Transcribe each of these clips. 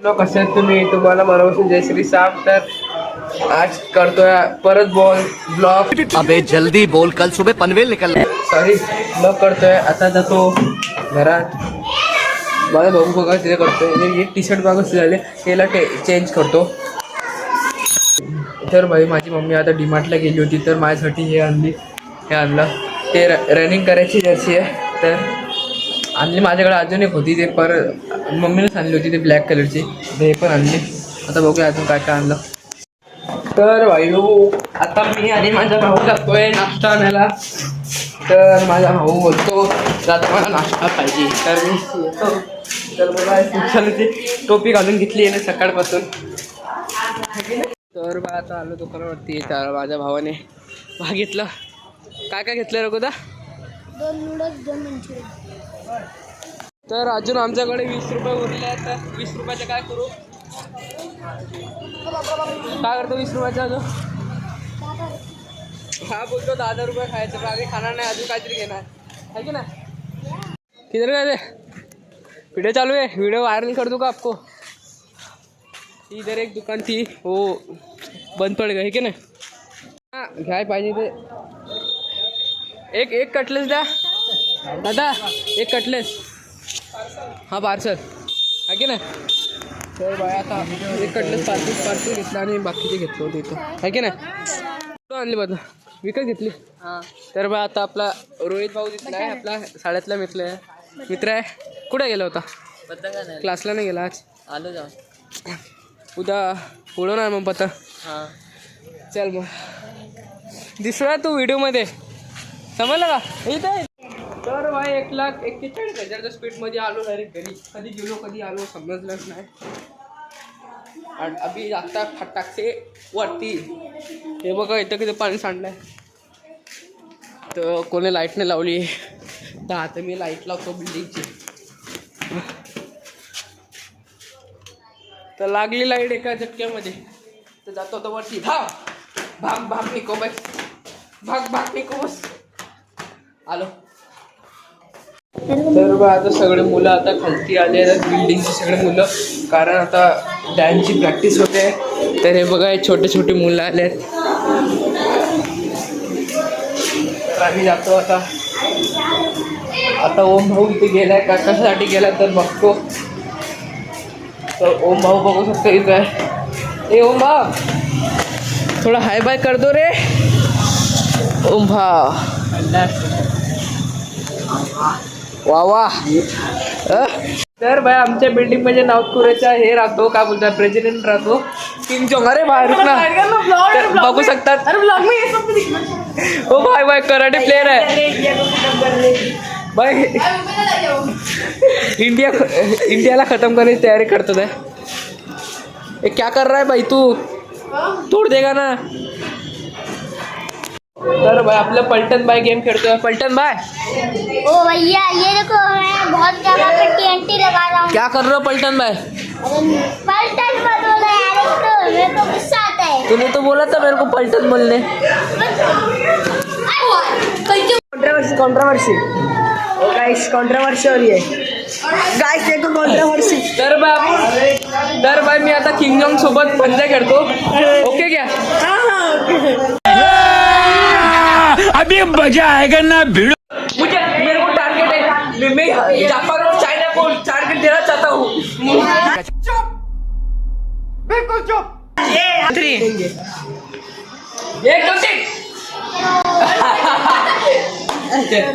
Hello कसे आहेत तुम्ही? तुम्हाला मनापासून जय श्री साम तर आज करतोय परत बॉल ब्लॉग. अबे जल्दी बोल कल सुबह पनवेल निकल सॉरी ब्लॉग करतोय आता जातो घरात. माझा भाऊ बघा तिथे करतोय. एक टी शर्ट मागं झाले त्याला टे चेंज करतो. तर भाई माझी मम्मी आता डीमार्टला गेली होती तर माझ्यासाठी हे आणली. हे आणलं. ते रनिंग करायची जर्सी आहे तर आणली. माझ्याकडे अजून एक होती ते पर मम्मीनेच आणली होती ते ब्लॅक कलरची ते पण आणली. आता बघूया अजून काय काय आणलं. तर भाऊ आता मी आणि माझा भाऊ जातोय नाश्ता आणायला. तर माझा भाऊ बोलतो आता मला नाश्ता पाहिजे. तर मी येतो. तर मला ती टोपी घालून घेतली आहे ना सकाळपासून. तर बा आता आलो दुकानावरती. तर माझ्या भावाने घेतलं. काय काय घेतलं रघुदा? दोन नूडल्स दोन मंचुरियन. तर अजून आमच्याकडे वीस रुपये उरले आहेत. तर वीस रुपयाचे काय करू? काय करतो वीस रुपयाचे अजून? हा बोलतो दहा हजार रुपये खायचं पण आम्ही खाणार नाही अजून काहीतरी घेणार. है की नाही? किती रुपये थे व्हिडिओ चालू आहे. व्हिडिओ व्हायरल कर का आपको? इधर एक दुकान थी वो हो, बंद पड़ गई की नाही? हां घ्याय पाहिजे ते. एक एक कटलेस द्या. दादा एक कटलेस हा पार्सल आहे की नाही? तर बाय आता कटलेस पार्सल पार्सल घेतलं आणि बाकीचे घेतलं होतं इथं. आहे की नाही? कुठं आणली बघा विकत घेतली. तर बा आता आपला रोहित भाऊ दिसला आहे. आपला शाळेतला मित्र आहे. मित्र आहे. कुठे गेला होता? क्लासला नाही गेला आज? आलो जाऊ उद्या ना मग पता हाँ. चल मग. दिसला तू व्हिडिओमध्ये समजलं का? इथं. तर भाई एक लाख एक्केचाळीस हजारच्या स्पीडमध्ये आलो डायरेक्ट घरी. कधी गेलो कधी आलो समजलंच नाही. आणि अभि आता फटाकसे वरती. हे बघा इथं किती पाणी सांडलंय. तर कोणी लाइट नाही लावली. तर आता मी लाइट लावतो बिल्डिंगची तर लागली लाइट एका झटक्यामध्ये. तर जातो तर वरती. भाग भाग भाग निको बस भाग भाग निको बस. आलो. तर बा आता सगळे मुलं आता खालती आले आहेत बिल्डिंगचे सगळे मुलं. कारण आता डॅन्सची प्रॅक्टिस होते. तर हे बघा हे छोटे छोटे मुलं आले आहेत. तर आम्ही जातो आता. आता ओम भाऊ इथे गेलाय. का कशासाठी गेला तर बघतो. तर ओम भाऊ बघू शकतो इथं. आहे ए ओम भाऊ! थोडा हाय बाय करतो रे. ओम भाऊ! वा वा? तर भाई आमच्या बिल्डिंगमध्ये नागपुराचा हे राहतो काय बोलतात प्रेसिडेंट राहतो. किंग जोंग अरे बाहेर ना. बघू शकतात. हो भाई भाई कराटे प्लेयर है भाई इंडिया इंडियाला खत्म करने की तैयारी करतो है ये क्या कर रहा है भाई तू? तोड़ देगा ना. तर भाई आपलं पलटन बाय गेम खेळतोय. पलटन बाय. ओ भैया ये देखो मैं बहुत जगह पे टीएनटी लगा रहा हूँ। क्या कर रहे हो पलटन बाय? पलटन मत बोलो यार तो मेरे को गुस्सा आता है। तूने तो बोला था मेरे को पलटन बोलने। कंट्रोवर्सी कंट्रोवर्सी गाइस कंट्रोवर्सी हो रही है। गाइस देखो कंट्रोवर्सी तर बाय तर बाय मी आता किंगजॉंग सोबत पंजा खेळतो. ओके मज़ा आएगा ना भिड़ो। मुझे मेरे को टारगेट है। मैं जापान और चाइना को टारगेट देना चाहता हूँ। एक दो तीन।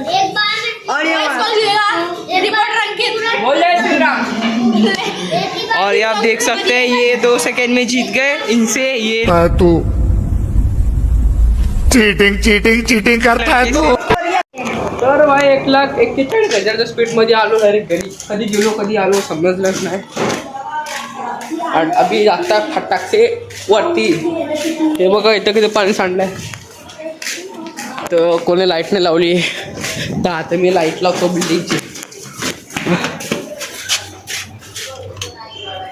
एक बार और ये रिपोर्ट रख बोल श्री राम ही और ये आप देख सकते हैं ये दो सेकंड में जीत गए। इनसे ये तू चीटिंग चीटिंग चीटिंग करताय तू. तर भाई एक लाख एक्केचाळीस हजारच्या स्पीडमध्ये आलो डायरेक्ट घरी. कधी गेलो कधी आलो समजलंच नाही. आणि अभि आता फटाकते वरती. हे बघा इथं किती पाणी सांडलंय. तर कोणी लाइट नाही लावली. तर आता मी लाइट लावतो बिल्डिंगची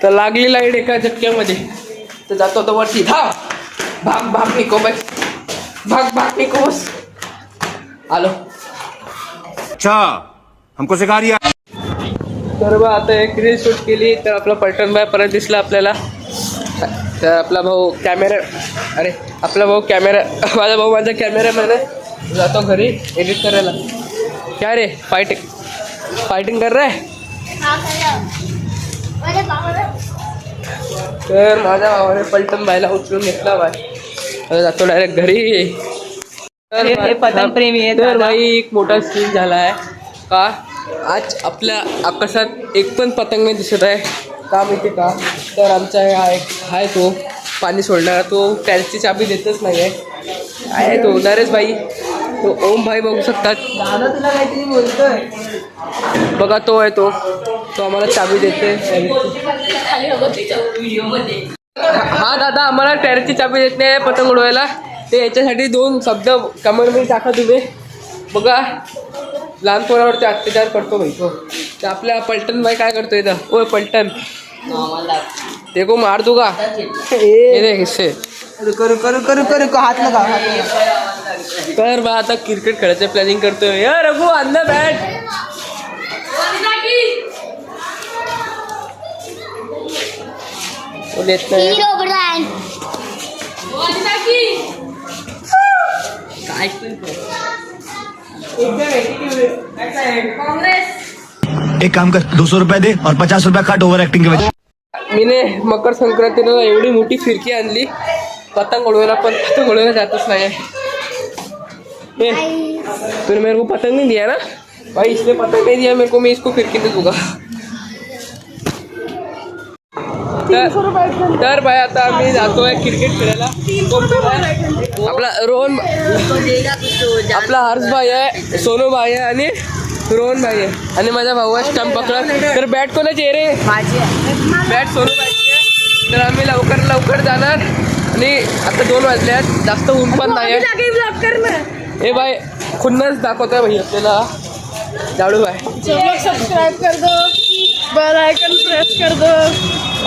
तर लागली लाइट एका झटक्यामध्ये. तर जातो तर वरती. हा भाग भाग निको बाई. भाग भाग निको बस आलो। अच्छा हमको सिखा रिया तर बा आता एक रील शूट केली तर आपला पलटण बाय परत दिसला आपल्याला. तर आपला भाऊ कॅमेरा अरे आपला भाऊ कॅमेरा माझा भाऊ माझा कॅमेरामॅन आहे. जातो घरी एडिट करायला. क्या रे फायटिंग फायटिंग कर बाबा तर माझ्या भावाने पलटण बायला उचलून घेतला बाय जातो डायरेक्ट घरी. तर हे- हे पतंग प्रेमी आहेत तर. भाई एक मोठा सीन झाला आहे का? आज आपल्या आकाशात एक पण पतंग नाही दिसत आहे. का माहिती का? तर आमचा हा एक आहे तो. पाणी सोडणारा तो. टॅल्सची चाबी देतच नाही आहे आहे तो. नरेश भाई. तो ओम भाई बघू शकतात. दादा तुला काहीतरी बोलतोय. बघा तो आहे तो. तो आम्हाला चाबी देते हा दादा आम्हाला टॅरेसची चाबी देत नाही पतंग उडवायला. ते याच्यासाठी दोन शब्द कमेंटमध्ये टाका तुम्ही. बघा लहान पोरावरती अत्याचार करतो भाई तो ते आपल्या पलटण भाई काय करतो इथं? ओ पलटण. ते को? मार देख इससे रुको रुको रुको रुको रुको हात लगा तर बा आता क्रिकेट खेळायचं प्लॅनिंग करतोय. रघु अंदर बॅट तो देत नाही हीरो ब्रांड एक काम कर दो सौ रुपए दे और पचास रुपए काट ओवर एक्टिंग के वजह मीने मकर संक्रांतीला एवढी मोठी फिरकी आणली. पतंग उडवायला पण पतंग उडवायला जातच नाही. तूने मेरे को पतंग नहीं दिया ना? भाई इसने पतंग नहीं दिया मेरे को मैं इसको फिरकी दे दूंगा. तर तर भाई आता आम्ही जातोय क्रिकेट खेळायला. आपला रोहन आपला हर्ष भाई आहे सोनू भाई आहे आणि रोहन भाई आहे. आणि माझा भाऊ आहे स्टंप पकडत तर बॅट कोणाची आहे रे. बॅट सोनू पाहिजे तर आम्ही लवकर लवकर जाणार. आणि आता दोन वाजले आहेत. जास्त ऊन पण नाही आहे ए बाय खुन्नस दाखवतोय भाई आपल्याला. जाडू बाय सब्सक्राइब कर दो. बेल आइकन प्रेस कर दो.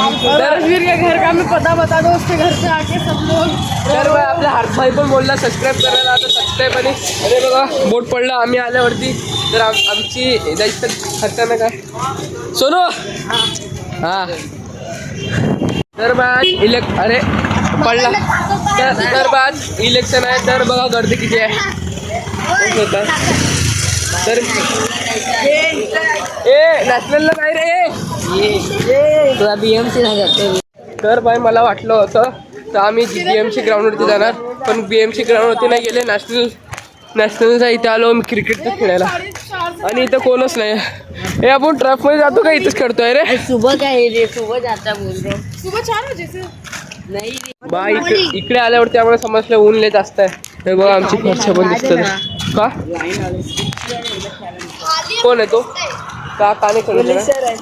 और राजवीर के घर का मैं पता बता दो उसके घर पे आके सब लोग तर आपला हर्ष भाई पण बोलला सबस्क्राईब करायला आता सबस्क्राईब आणि अरे बघा बोट पडला आम्ही आल्यावरती. तर आम आमची जास्त खर्चानं काय सोनू! हा. तर बा इलेक् अरे पडला. तर तर बा इलेक्शन आहे तर बघा गर्दी किती आहे. होता. तर ए नॅशनलला काय रे. तुला बी एम सी तर भाई मला वाटलं होतं तर आम्ही बी एम सी ग्राउंडवरती जाणार पण बी एम सी ग्राउंडवरती नाही गेले. नॅशनल नॅशनलचा इथे आलो मी क्रिकेटचं खेळायला. आणि इथं कोणच नाही. हे आपण ट्रफमध्ये जातो का? इथंच करतोय रे. सुबह क्या है रे? सुबह जाता बोल सुबह चार नहीं बा इकडे इकडे आल्यावरती आम्हाला समजलं ऊन लय जास्त आहे. हे बघा आमची फरशा पण दिसतात का? कोण आहे तो? का? का नाही खेळू देणार?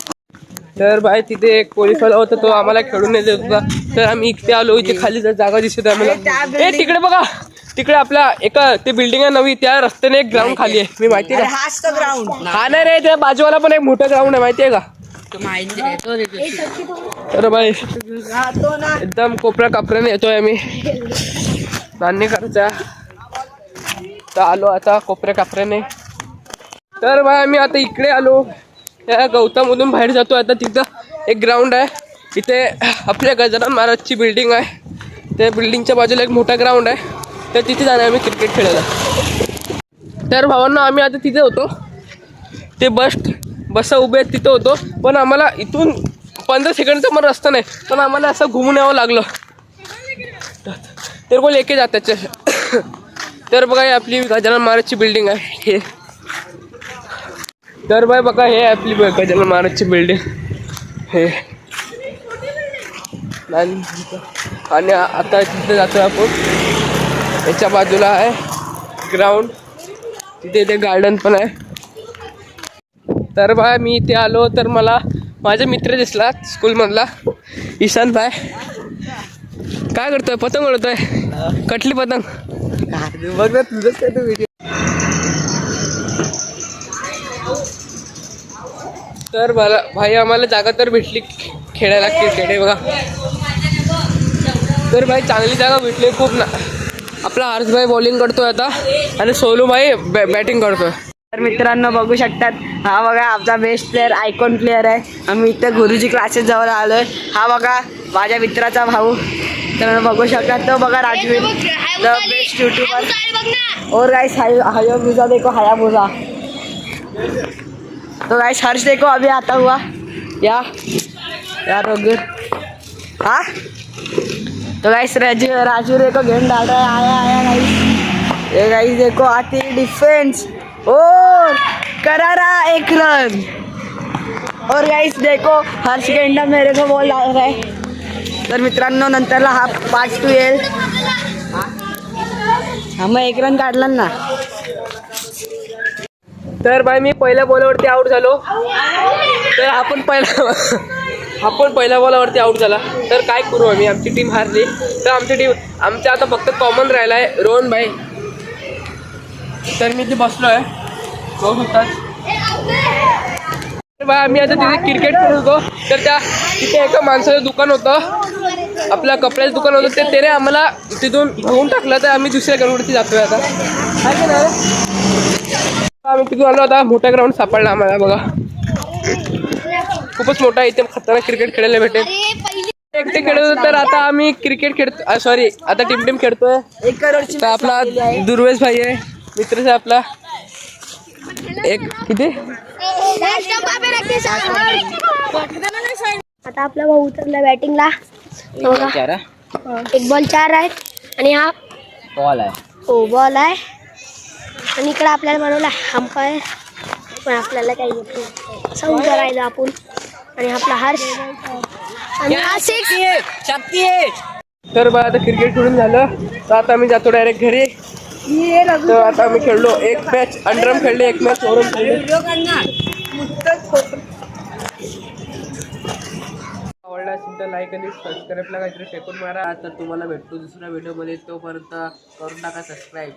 तर बाय तिथे एक पोलिसवाला होता तो आम्हाला खेळून देत होता. तर आम्ही इकडे आलो इथे खाली जर जागा दिसत आहे आम्हाला ए तिकडे बघा. तिकडे आपला एका ते बिल्डिंग आहे नवी त्या रस्त्याने एक ग्राउंड खाली आहे. मी माहिती आहे का? हा नाही रे त्या बाजूवाला पण एक मोठं ग्राउंड आहे माहिती आहे का? तर बाई. तो ना. एकदम कोपऱ्या कापऱ्याने येतोय आम्ही. नाणे करायचा तर आलो आता कोपऱ्या कापऱ्याने. तर बाय आम्ही आता इकडे आलो. त्या गौतममधून बाहेर जातो आता. तिथं एक ग्राउंड आहे. इथे आपल्या गजानन महाराजची बिल्डिंग आहे. त्या बिल्डिंगच्या बाजूला एक मोठा ग्राउंड आहे. तर तिथे जाणार आम्ही क्रिकेट खेळायला. तर भावांना आम्ही आता तिथे होतो. ते बस बस उभे आहेत तिथं होतो. पण आम्हाला इथून पंधरा सेकंडचा पण रस्ता नाही. पण आम्हाला असं घुमून यावं लागलं. तर कोण एके जात त्याच्या तर बघा ही आपली गजानन महाराजची बिल्डिंग आहे. हे. तर बाय बघा हे आपली गजानन महाराजची बिल्डिंग हे. आणि आणि आता तिथे जातो आपण. याच्या बाजूला आहे ग्राउंड तिथे इथे गार्डन पण आहे. तर भाय मी इथे आलो तर मला माझा मित्र दिसला स्कूलमधला. ईशान भाय काय करतोय? पतंग उडवतोय. कटली पतंग. बघ ना तुझंच काय तू व्हिडिओ तर मला भाई आम्हाला जागा तर भेटली खेळायला क्रिकेट आहे बघा. तर भाई चांगली जागा भेटली खूप ना. आपला हर्षभाई बॉलिंग करतोय आता. आणि सोलूभाई बॅ बॅटिंग करतोय. तर मित्रांनो बघू शकतात हा बघा आमचा बेस्ट प्लेअर आयकॉन प्लेअर आहे. आम्ही इथं गुरुजी क्लासेस जवळ आलोय. हा बघा माझ्या मित्राचा भाऊ. तर बघू शकतात तो बघा राजवीर द बेस्ट युट्यूबर और गाइस हायाबुजा देखो हायाबुजा तो गाइस हर्ष देखो अभी आता हुआ. या यार हाँ? तो गाइस राजू राजू देखो गेम डाल रहा है आया आया गाइस ये गाइस देखो आती डिफेंस और करारा एक रन। और गाइस देखो हर गेंडा मेरे को बॉल डाल रहा है। तर मित्रांनो नंतरला हा पाच टू येईल हा मग एक रन काढला ना. तर भाई मी पहिल्या बॉलवरती आऊट झालो. तर आपण पहिला आपण पहिल्या बॉलावरती आऊट झाला. तर काय करू आम्ही? आमची टीम हारली. तर आमची टीम आमच्या आता फक्त कॉमन राहिला आहे रोहन भाई. तर मी इथे बसलो आहे बघू बा आम्ही आता तिथे क्रिकेट खेळत होतो. तर त्या तिथे एका माणसाचं दुकान होतं. आपलं कपड्याचं दुकान होतं. ते त्याने आम्हाला तिथून घेऊन टाकलं. तर आम्ही दुसऱ्या ग्राउंडवरती जातोय आता. आहे आम्ही तिथून आलो आता. मोठा ग्राउंड सापडला आम्हाला बघा. खूपच मोठा इथे खतरनाक क्रिकेट खेळायला भेटेल. एकटे खेळत होतो तर आता आम्ही क्रिकेट खेळतो सॉरी आता टीम टीम खेळतोय आपला दुर्वेश भाई आहे. मित्रच आपला. एक किती? आता आपला भाऊ उतरला बॅटिंगला एक बॉल चार आहे. आणि हा बॉल आहे. हो बॉल आहे. आणि इकडे आपल्याला बनवला अंपायर पण आपल्याला काही येत नाही. करायला आपण. आणि आपला हर्ष. आणि हा सिक्स तर बघा आता क्रिकेट खेळून झालं. तर आता आम्ही जातो डायरेक्ट घरी. तर आता आम्ही खेळलो एक मॅच अंडरम खेळले एक मॅच ओरम खेळले आवडला असेल तर लाईक आणि सबस्क्राईबला काहीतरी फेकून मारा. तर तुम्हाला भेटतो दुसऱ्या व्हिडिओमध्ये तोपर्यंत करून टाका सबस्क्राईब